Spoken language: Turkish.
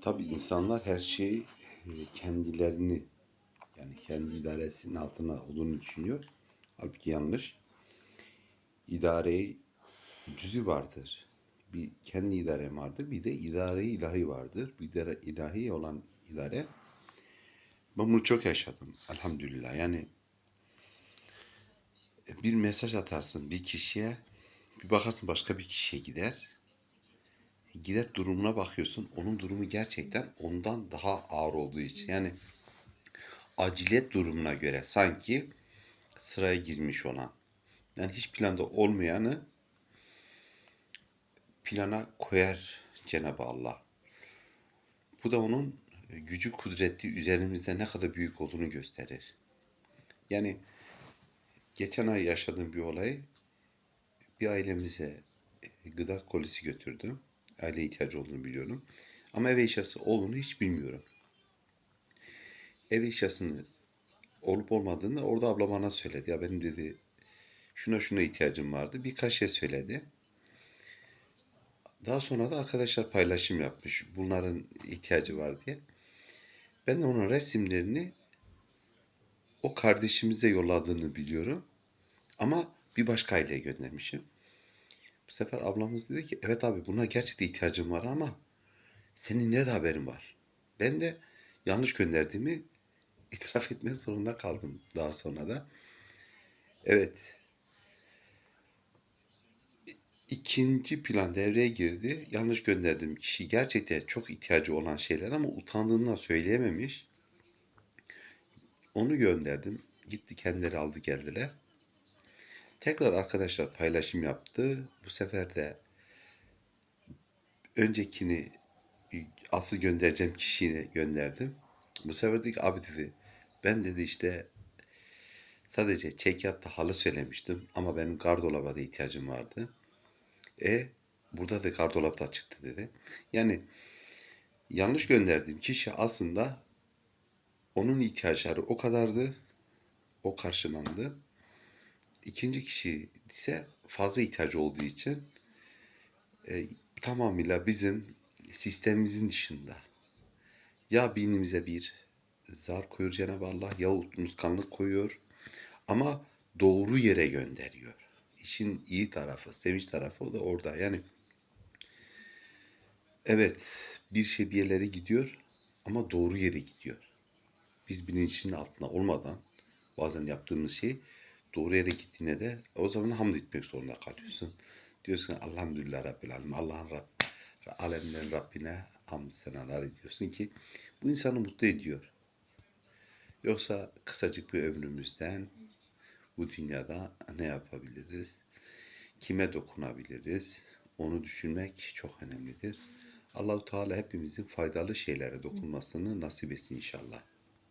Tabii insanlar her şeyi e, kendilerini yani kendi idaresinin altına olduğunu düşünüyor. Halbuki yanlış. İdareyi cüzü vardır. Bir kendi idare vardır. Bir de idare ilahi vardır. Bir de ilahi olan idare. Ben bunu çok yaşadım. Elhamdülillah. Yani bir mesaj atarsın bir kişiye bir bakarsın başka bir kişiye gider. Gider durumuna bakıyorsun. Onun durumu gerçekten ondan daha ağır olduğu için. Yani acilet durumuna göre sanki sıraya girmiş olan. Yani hiç planda olmayanı plana koyar Cenab-ı Allah. Bu da onun gücü kudreti üzerimizde ne kadar büyük olduğunu gösterir. Yani geçen ay yaşadığım bir olayı bir ailemize gıda kolisi götürdüm. Aile ihtiyacı olduğunu biliyorum. Ama ev eşyası olduğunu hiç bilmiyorum. Ev eşyasını olup olmadığını orada abla bana söyledi. Ya benim dedi şuna şuna ihtiyacım vardı. Birkaç şey söyledi. Daha sonra da arkadaşlar paylaşım yapmış. Bunların ihtiyacı var diye. Ben de onun resimlerini o kardeşimize yolladığını biliyorum. Ama bir başka aileye göndermişim. Bu sefer ablamız dedi ki evet abi buna gerçekten ihtiyacım var ama senin nerede haberin var? Ben de yanlış gönderdiğimi itiraf etmek zorunda kaldım daha sonra da. Evet. İkinci plan devreye girdi. Yanlış gönderdim kişi gerçekten çok ihtiyacı olan şeyler ama utandığından söyleyememiş. Onu gönderdim. Gitti kendileri aldı geldiler. Tekrar arkadaşlar paylaşım yaptı. Bu sefer de öncekini asıl göndereceğim kişiye gönderdim. Bu sefer dedi ki abi dedi ben dedi işte sadece çekyatta halı söylemiştim ama benim gardolaba da ihtiyacım vardı. E burada da gardolap da çıktı dedi. Yani yanlış gönderdiğim kişi aslında onun ihtiyaçları o kadardı. O karşılandı. İkinci kişi ise fazla ihtiyacı olduğu için e, tamamıyla bizim sistemimizin dışında. Ya beynimize bir zar koyuyor Cenab-ı Allah ya unutkanlık koyuyor ama doğru yere gönderiyor. İşin iyi tarafı, sevinç tarafı o da orada. Yani evet bir şey bir yerlere gidiyor ama doğru yere gidiyor. Biz bilincinin altında olmadan bazen yaptığımız şey doğru yere gittiğine de o zaman hamd etmek zorunda kalıyorsun. Diyorsun elhamdülillah Rabbil Alemin. Allah'ın Rab, alemlerin Rabbine hamd senalar ediyorsun ki bu insanı mutlu ediyor. Yoksa kısacık bir ömrümüzden bu dünyada ne yapabiliriz? Kime dokunabiliriz? Onu düşünmek çok önemlidir. Allahu Teala hepimizin faydalı şeylere dokunmasını nasip etsin inşallah.